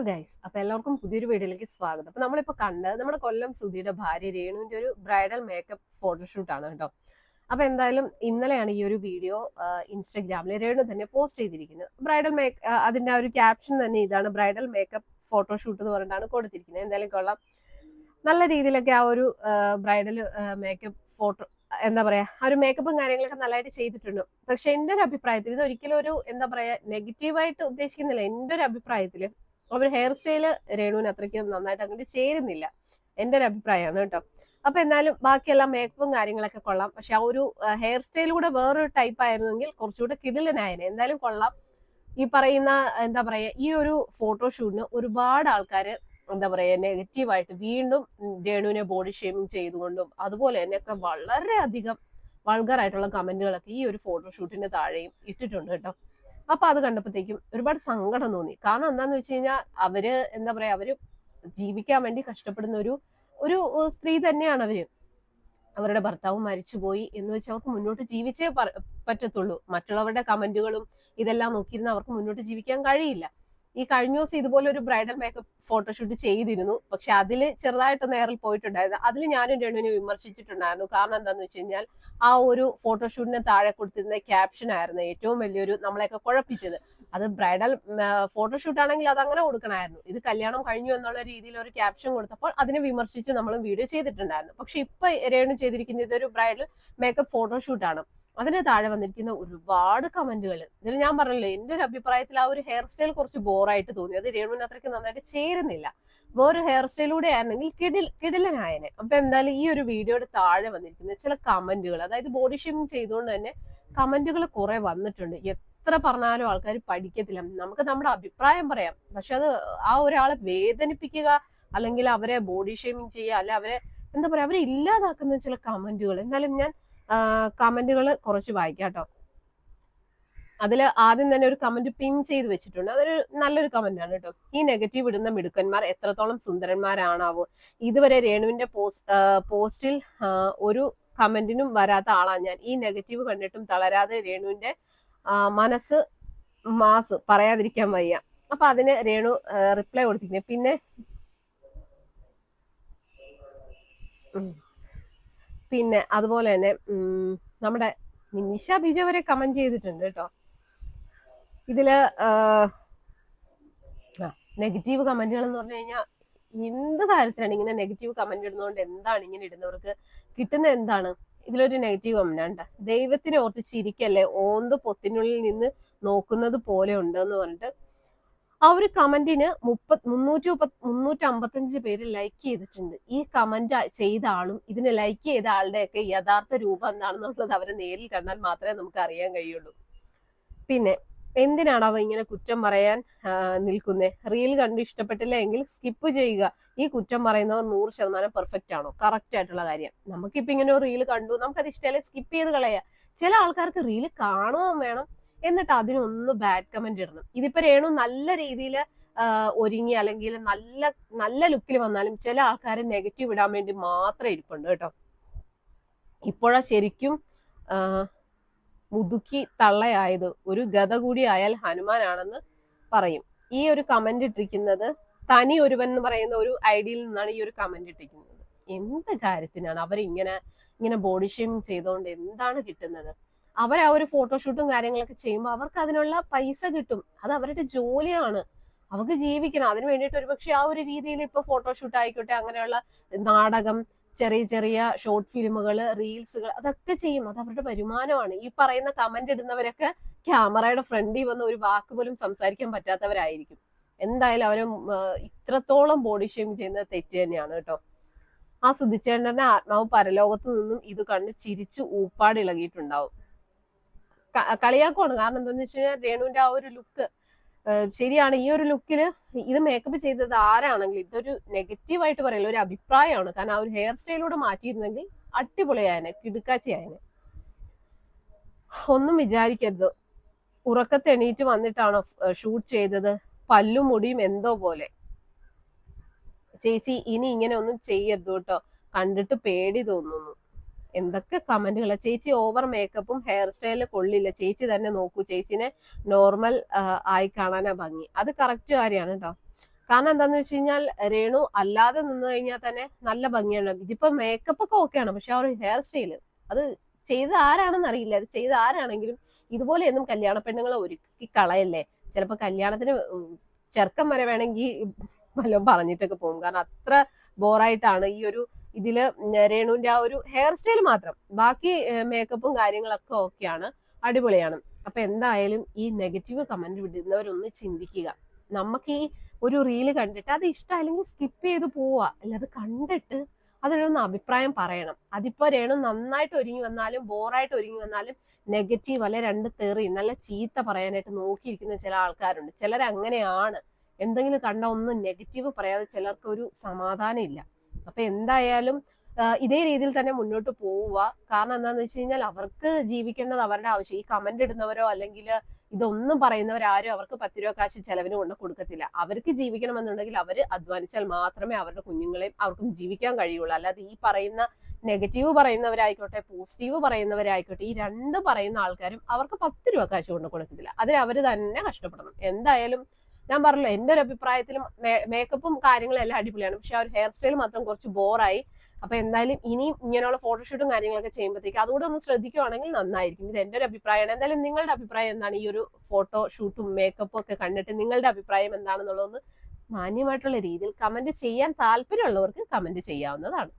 Hello guys. അപ്പൊ എല്ലാവർക്കും പുതിയൊരു വീഡിയോയിലേക്ക് സ്വാഗതം. അപ്പൊ നമ്മളിപ്പോ കണ്ടത് നമ്മുടെ കൊല്ലം സുധിയുടെ ഭാര്യ രേണുവിന്റെ ഒരു ബ്രൈഡൽ മേക്കപ്പ് ഫോട്ടോഷൂട്ട് ആണ് കേട്ടോ. അപ്പൊ എന്തായാലും ഇന്നലെയാണ് ഈ ഒരു വീഡിയോ ഇൻസ്റ്റഗ്രാമിൽ രേണു തന്നെ പോസ്റ്റ് ചെയ്തിരിക്കുന്നത്. ബ്രൈഡൽ മേക്ക് അതിന്റെ ഒരു ക്യാപ്ഷൻ തന്നെ ഇതാണ് ബ്രൈഡൽ മേക്കപ്പ് ഫോട്ടോഷൂട്ട് എന്ന് പറഞ്ഞിട്ടാണ് കൊടുത്തിരിക്കുന്നത്. എന്തായാലും കൊള്ളാം. നല്ല രീതിയിലൊക്കെ ആ ഒരു ബ്രൈഡൽ മേക്കപ്പ് ഫോട്ടോ എന്താ പറയാ ആ ഒരു മേക്കപ്പും കാര്യങ്ങളൊക്കെ നല്ലതായിട്ട് ചെയ്തിട്ടുണ്ട്. പക്ഷെ എന്റെ ഒരു അഭിപ്രായത്തിൽ ഇത് ഒരിക്കലും ഒരു എന്താ പറയാ നെഗറ്റീവായിട്ട് ഉദ്ദേശിക്കുന്നില്ല. എന്റെ ഒരു അഭിപ്രായത്തിൽ അവർ ഹെയർ സ്റ്റൈൽ രേണുവിന് അത്രയ്ക്ക് നന്നായിട്ട് അങ്ങോട്ട് ചേരുന്നില്ല. എന്റെ ഒരു അഭിപ്രായമാണ് കേട്ടോ. അപ്പൊ എന്നാലും ബാക്കിയെല്ലാം മേക്കപ്പും കാര്യങ്ങളൊക്കെ കൊള്ളാം. പക്ഷെ ആ ഒരു ഹെയർ സ്റ്റൈൽ കൂടെ വേറൊരു ടൈപ്പ് ആയിരുന്നെങ്കിൽ കുറച്ചുകൂടെ കിടിലനായനെ. എന്തായാലും കൊള്ളാം. ഈ പറയുന്ന എന്താ പറയാ ഈ ഒരു ഫോട്ടോഷൂട്ടിന് ഒരുപാട് ആൾക്കാർ എന്താ പറയാ നെഗറ്റീവായിട്ട് വീണ്ടും രേണുവിനെ ബോഡി ഷേമിങ് ചെയ്തുകൊണ്ടും അതുപോലെ തന്നെയൊക്കെ വളരെയധികം വൾഗറായിട്ടുള്ള കമന്റുകളൊക്കെ ഈ ഒരു ഫോട്ടോഷൂട്ടിന്റെ താഴെയും ഇട്ടിട്ടുണ്ട് കേട്ടോ. അപ്പൊ അത് കണ്ടപ്പോഴത്തേക്കും ഒരുപാട് സങ്കടം തോന്നി. കാരണം എന്താന്ന് വെച്ച് കഴിഞ്ഞാൽ അവർ എന്താ പറയാ അവർ ജീവിക്കാൻ വേണ്ടി കഷ്ടപ്പെടുന്ന ഒരു ഒരു സ്ത്രീ തന്നെയാണ് അവർ. അവരുടെ ഭർത്താവ് മരിച്ചുപോയി എന്ന് വെച്ചാൽ അവർക്ക് മുന്നോട്ട് ജീവിച്ചേ പറ്റത്തുള്ളൂ. മറ്റുള്ളവരുടെ കമന്റുകളും ഇതെല്ലാം നോക്കിയിരുന്ന അവർക്ക് മുന്നോട്ട് ജീവിക്കാൻ കഴിയില്ല. ഈ കഴിഞ്ഞ ദിവസം ഇതുപോലെ ഒരു ബ്രൈഡൽ മേക്കപ്പ് ഫോട്ടോഷൂട്ട് ചെയ്തിരുന്നു. പക്ഷെ അതിൽ ചെറുതായിട്ട് നേരിൽ പോയിട്ടുണ്ടായിരുന്നു. അതിൽ ഞാനും രണ്ടുവിനെ വിമർശിച്ചിട്ടുണ്ടായിരുന്നു. കാരണം എന്താണെന്ന് വെച്ച് കഴിഞ്ഞാൽ ആ ഒരു ഫോട്ടോഷൂട്ടിന് താഴെ കൊടുത്തിരുന്ന ക്യാപ്ഷൻ ആയിരുന്നു ഏറ്റവും വലിയൊരു നമ്മളെയൊക്കെ കുഴപ്പിച്ചത്. അത് ബ്രൈഡൽ ഫോട്ടോഷൂട്ട് ആണെങ്കിൽ അത് അങ്ങനെ കൊടുക്കണമായിരുന്നു. ഇത് കല്യാണം കഴിഞ്ഞു എന്നുള്ള രീതിയിൽ ഒരു ക്യാപ്ഷൻ കൊടുത്തപ്പോൾ അതിനെ വിമർശിച്ച് നമ്മൾ വീഡിയോ ചെയ്തിട്ടുണ്ടായിരുന്നു. പക്ഷെ ഇപ്പൊ രേണു ചെയ്തിരിക്കുന്നത് ഇതൊരു ബ്രൈഡൽ മേക്കപ്പ് ഫോട്ടോഷൂട്ടാണ്. അതിന് താഴെ വന്നിരിക്കുന്ന ഒരുപാട് കമന്റുകൾ ഇതിൽ ഞാൻ പറഞ്ഞല്ലോ എന്റെ ഒരു അഭിപ്രായത്തിൽ ആ ഒരു ഹെയർ സ്റ്റൈൽ കുറച്ച് ബോറായിട്ട് തോന്നി. അത് രേണുവിന് അത്രയ്ക്ക് നന്നായിട്ട് ചേരുന്നില്ല. വേറൊരു ഹെയർ സ്റ്റൈലൂടെ ആയിരുന്നെങ്കിൽ കിടിൽ കിടിലനായനെ. അപ്പൊ എന്തായാലും ഈ ഒരു വീഡിയോയുടെ താഴെ വന്നിരിക്കുന്ന ചില കമന്റുകൾ അതായത് ബോഡി ഷേമിങ് ചെയ്തുകൊണ്ട് തന്നെ കമന്റുകൾ കുറെ വന്നിട്ടുണ്ട്. എത്ര പറഞ്ഞാലും ആൾക്കാർ പഠിക്കത്തില്ല. നമുക്ക് നമ്മുടെ അഭിപ്രായം പറയാം. പക്ഷെ അത് ആ ഒരാളെ വേദനിപ്പിക്കുക അല്ലെങ്കിൽ അവരെ ബോഡി ഷേമിങ് ചെയ്യുക അല്ലെ അവരെ എന്താ പറയാ അവരെ ഇല്ലാതാക്കുന്ന ചില കമന്റുകൾ എന്തായാലും ഞാൻ കമന്റുകൾ കുറച്ച് വായിക്കാം കേട്ടോ. അതിൽ ആദ്യം തന്നെ ഒരു കമന്റ് പിൻ ചെയ്ത് വെച്ചിട്ടുണ്ട്. അതൊരു നല്ലൊരു കമന്റ് ആണ് കേട്ടോ. ഈ നെഗറ്റീവ് ഇടുന്ന മിടുക്കന്മാർ എത്രത്തോളം സുന്ദരന്മാരാണാവോ. ഇതുവരെ രേണുവിന്റെ പോസ്റ്റിൽ ഒരു കമന്റിനും വരാത്ത ആളാണ് ഞാൻ. ഈ നെഗറ്റീവ് കണ്ടിട്ടും തളരാതെ രേണുവിന്റെ മനസ്സ് മാസ് പറയാതിരിക്കാൻ വയ്യ. അപ്പൊ അതിന് രേണു റിപ്ലൈ കൊടുത്തിരിക്കുന്നത് പിന്നെ പിന്നെ അതുപോലെ തന്നെ നമ്മുടെ നിമിഷ ബിജ വരെ കമന്റ് ചെയ്തിട്ടുണ്ട് കേട്ടോ. ഇതിൽ നെഗറ്റീവ് കമന്റുകൾ എന്ന് പറഞ്ഞു കഴിഞ്ഞാൽ എന്ത് കാര്യത്തിലാണ് ഇങ്ങനെ നെഗറ്റീവ് കമന്റ് ഇടുന്നതുകൊണ്ട് എന്താണ് ഇങ്ങനെ ഇടുന്നവർക്ക് കിട്ടുന്ന എന്താണ്? ഇതിലൊരു നെഗറ്റീവ് കമന്റ് ഉണ്ട് ദൈവത്തിനെ ഓർത്ത് ചിരിക്കല്ലേ? ഓന്ത് പൊത്തിനുള്ളിൽ നിന്ന് നോക്കുന്നത് പോലെ ഉണ്ട് എന്ന് പറഞ്ഞിട്ട് ആ ഒരു കമന്റിന് മുപ്പത് മുന്നൂറ്റി മുപ്പത് മുന്നൂറ്റി അമ്പത്തഞ്ച് പേര് ലൈക്ക് ചെയ്തിട്ടുണ്ട്. ഈ കമന്റ് ചെയ്ത ആളും ഇതിന് ലൈക്ക് ചെയ്ത ആളുടെയൊക്കെ യഥാർത്ഥ രൂപം എന്താണെന്നുള്ളത് അവരെ നേരിൽ കണ്ടാൽ മാത്രമേ നമുക്ക് അറിയാൻ കഴിയുള്ളൂ. പിന്നെ എന്തിനാണ് അവ ഇങ്ങനെ കുറ്റം പറയാൻ നിൽക്കുന്നത് റീൽ കണ്ടു ഇഷ്ടപ്പെട്ടില്ല എങ്കിൽ സ്കിപ്പ് ചെയ്യുക. ഈ കുറ്റം പറയുന്നവർ നൂറ് ശതമാനം പെർഫെക്റ്റ് ആണോ? കറക്റ്റ് ആയിട്ടുള്ള കാര്യം. നമുക്കിപ്പോ ഇങ്ങനെ ഒരു റീൽ കണ്ടു. നമുക്കത് ഇഷ്ടമല്ലേ? സ്കിപ്പ് ചെയ്ത് കളയുക ചില ആൾക്കാർക്ക് റീൽ കാണുകയും വേണം. എന്നിട്ട് അതിനൊന്ന് ബാഡ് കമന്റ് ഇടണം. ഇതിപ്പോ രേണു നല്ല രീതിയിൽ ഒരുങ്ങി അല്ലെങ്കിൽ നല്ല നല്ല ലുക്കിൽ വന്നാലും ചില ആൾക്കാരെ നെഗറ്റീവ് ഇടാൻ വേണ്ടി മാത്രം ഇരിപ്പുണ്ട് കേട്ടോ. ഇപ്പോഴാ ശരിക്കും മുതുക്കി തള്ളയായത്. ഒരു ഗത കൂടി ആയാൽ ഹനുമാനാണെന്ന് പറയും. ഈ ഒരു കമന്റ് ഇട്ടിരിക്കുന്നത് തനി ഒരുവൻ എന്ന് പറയുന്ന ഒരു ഐഡിയയിൽ നിന്നാണ് ഈ ഒരു കമന്റ് ഇട്ടിരിക്കുന്നത്. എന്ത് കാര്യത്തിനാണ് അവരിങ്ങനെ ഇങ്ങനെ ബോഡി ഷേമിങ് ചെയ്തുകൊണ്ട് എന്താണ് കിട്ടുന്നത്? അവർ ആ ഒരു ഫോട്ടോഷൂട്ടും കാര്യങ്ങളൊക്കെ ചെയ്യുമ്പോൾ അവർക്ക് അതിനുള്ള പൈസ കിട്ടും. അത് അവരുടെ ജോലിയാണ്. അവർക്ക് ജീവിക്കണം. അതിന് വേണ്ടിയിട്ട് ഒരുപക്ഷെ ആ ഒരു രീതിയിൽ ഇപ്പൊ ഫോട്ടോഷൂട്ട് ആയിക്കോട്ടെ അങ്ങനെയുള്ള നാടകം ചെറിയ ചെറിയ ഷോർട്ട് ഫിലിമുകൾ റീൽസുകൾ അതൊക്കെ ചെയ്യും. അത് അവരുടെ വരുമാനമാണ്. ഈ പറയുന്ന കമന്റ് ഇടുന്നവരൊക്കെ ക്യാമറയുടെ ഫ്രണ്ടിൽ വന്ന് ഒരു വാക്ക് പോലും സംസാരിക്കാൻ പറ്റാത്തവരായിരിക്കും. എന്തായാലും അവർ ഇത്രത്തോളം ബോഡി ഷെയിം ചെയ്യുന്നത് തെറ്റ് തന്നെയാണ് കേട്ടോ. ആ സുധിച്ചേണ്ടന്റെ ആത്മാവ് പരലോകത്ത് നിന്നും ഇത് കണ്ട് ചിരിച്ച് ഊപ്പാട് ഇളകിയിട്ടുണ്ടാവും. കളിയാക്കുവാണ്. കാരണം എന്താന്ന് വെച്ച് കഴിഞ്ഞാൽ രേണുവിന്റെ ആ ഒരു ലുക്ക് ശരിയാണ്. ഈ ഒരു ലുക്കിൽ ഇത് മേക്കപ്പ് ചെയ്തത് ആരാണെങ്കിലും ഇതൊരു നെഗറ്റീവായിട്ട് പറയില്ല ഒരു അഭിപ്രായമാണ്. കാരണം ആ ഒരു ഹെയർ സ്റ്റൈലൂടെ മാറ്റിയിരുന്നെങ്കിൽ അടിപൊളിയായനെ കിടുക്കാച്ചയായനെ. ഒന്നും വിചാരിക്കരുത്. ഉറക്കത്തെ എണീറ്റ് വന്നിട്ടാണോ ഷൂട്ട് ചെയ്തത്? പല്ലും മുടിയും എന്തോ പോലെ. ചേച്ചി ഇനി ഇങ്ങനെ ഒന്നും ചെയ്യരുത് കേട്ടോ. കണ്ടിട്ട് പേടി തോന്നുന്നു. എന്തൊക്കെ കമന്റുകൾ ചേച്ചി ഓവർ മേക്കപ്പും ഹെയർ സ്റ്റൈലും കൊള്ളില്ല ചേച്ചി തന്നെ നോക്കൂ. ചേച്ചിനെ നോർമൽ ആയി കാണാനാ ഭംഗി. അത് കറക്റ്റ് കാര്യമാണ് കേട്ടോ കാരണം എന്താന്ന് വെച്ച് കഴിഞ്ഞാൽ രേണു അല്ലാതെ നിന്ന് കഴിഞ്ഞാൽ തന്നെ നല്ല ഭംഗിയാണ്. ഇതിപ്പോ മേക്കപ്പ് ഒക്കെ ഓക്കെയാണ് പക്ഷെ ആ ഒരു ഹെയർ സ്റ്റൈൽ അത് ചെയ്ത് ആരാണെന്ന് അറിയില്ല. അത് ചെയ്ത് ആരാണെങ്കിലും ഇതുപോലെയൊന്നും കല്യാണ പെണ്ണുങ്ങളെ ഒരുക്കി കളയല്ലേ? ചിലപ്പോ കല്യാണത്തിന് ചെറുക്കം വരെ വേണമെങ്കിൽ വല്ലതും പറഞ്ഞിട്ടൊക്കെ പോകും. കാരണം അത്ര ബോറായിട്ടാണ് ഈ ഒരു ഇതിൽ രേണുവിന്റെ ആ ഒരു ഹെയർ സ്റ്റൈൽ മാത്രം. ബാക്കി മേക്കപ്പും കാര്യങ്ങളൊക്കെ ഓക്കെയാണ് അടിപൊളിയാണ്. അപ്പൊ എന്തായാലും ഈ നെഗറ്റീവ് കമന്റ് വിടുന്നവരൊന്ന് ചിന്തിക്കുക. നമുക്ക് ഈ ഒരു റീൽ കണ്ടിട്ട് അത് ഇഷ്ടമല്ലെങ്കിൽ സ്കിപ്പ് ചെയ്ത് പോവുക. അല്ലാതെ കണ്ടിട്ട് അതിനൊന്ന് അഭിപ്രായം പറയണം. അതിപ്പോ രേണു നന്നായിട്ട് ഒരുങ്ങി വന്നാലും ബോറായിട്ട് ഒരുങ്ങി വന്നാലും നെഗറ്റീവ് അല്ലെ രണ്ട് തെറി നല്ല ചീത്ത പറയാനായിട്ട് നോക്കിയിരിക്കുന്ന ചില ആൾക്കാരുണ്ട്. ചിലർ അങ്ങനെയാണ് എന്തെങ്കിലും കണ്ട ഒന്നും നെഗറ്റീവ് പറയാതെ ചിലർക്ക് ഒരു സമാധാനം ഇല്ല. അപ്പൊ എന്തായാലും ഇതേ രീതിയിൽ തന്നെ മുന്നോട്ട് പോവുക. കാരണം എന്താന്ന് വെച്ച് കഴിഞ്ഞാൽ അവർക്ക് ജീവിക്കേണ്ടത് അവരുടെ ആവശ്യം. ഈ കമന്റ് ഇടുന്നവരോ അല്ലെങ്കിൽ ഇതൊന്നും പറയുന്നവരാരും അവർക്ക് പത്ത് രൂപ കാശ് ചെലവിന് കൊണ്ട് കൊടുക്കത്തില്ല. അവർക്ക് ജീവിക്കണമെന്നുണ്ടെങ്കിൽ അവർ അധ്വാനിച്ചാൽ മാത്രമേ അവരുടെ കുഞ്ഞുങ്ങളെയും അവർക്കും ജീവിക്കാൻ കഴിയുള്ളൂ. അല്ലാതെ ഈ പറയുന്ന നെഗറ്റീവ് പറയുന്നവരായിക്കോട്ടെ പോസിറ്റീവ് പറയുന്നവരായിക്കോട്ടെ ഈ രണ്ട് പറയുന്ന ആൾക്കാരും അവർക്ക് പത്ത് രൂപ കാശ് കൊണ്ട് കൊടുക്കത്തില്ല. അതിന് അവർ തന്നെ കഷ്ടപ്പെടണം. എന്തായാലും ഞാൻ പറഞ്ഞല്ലോ എന്റെ ഒരു അഭിപ്രായത്തിലും മേക്കപ്പും കാര്യങ്ങളും എല്ലാം അടിപൊളിയാണ്. പക്ഷെ ആ ഒരു ഹെയർ സ്റ്റൈൽ മാത്രം കുറച്ച് ബോറായി അപ്പൊ എന്തായാലും ഇനിയും ഇങ്ങനെയുള്ള ഫോട്ടോഷൂട്ടും കാര്യങ്ങളൊക്കെ ചെയ്യുമ്പോഴത്തേക്ക് അതുകൂടെ ഒന്ന് ശ്രദ്ധിക്കുവാണെങ്കിൽ നന്നായിരിക്കും. ഇത് എന്റെ ഒരു അഭിപ്രായമാണ്. എന്തായാലും നിങ്ങളുടെ അഭിപ്രായം എന്താണ്? ഈ ഒരു ഫോട്ടോ ഷൂട്ടും മേക്കപ്പും ഒക്കെ കണ്ടിട്ട് നിങ്ങളുടെ അഭിപ്രായം എന്താണെന്നുള്ളതൊന്ന് മാന്യമായിട്ടുള്ള രീതിയിൽ കമന്റ് ചെയ്യാൻ താല്പര്യമുള്ളവർക്ക് കമന്റ് ചെയ്യാവുന്നതാണ്.